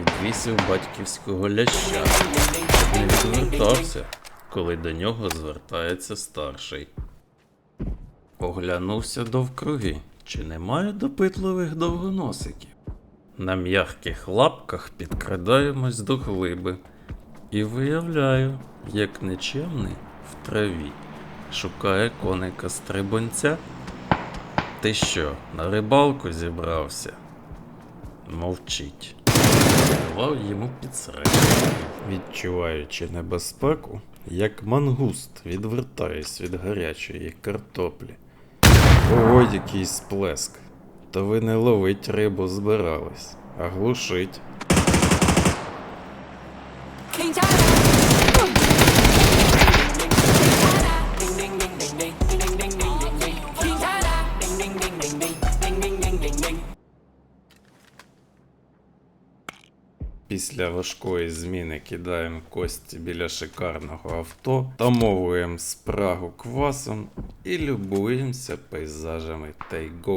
відвісив батьківського ляща, щоб не відвертався, коли до нього звертається старший. Оглянувся довкруги, чи немає допитливих довгоносиків. На м'яких лапках підкрадаємось до глиби і виявляю, як нечемний в траві шукає коника стрибунця. Ти що, на рибалку зібрався? Мовчить. Давав йому підсрати. Відчуваючи небезпеку, як мангуст відвертаюсь від гарячої картоплі. Ого, який сплеск. То ви не ловить рибу збирались, а глушить. Після важкої зміни кидаємо кості біля шикарного авто, тамовуємо спрагу квасом і любуємося пейзажами тайго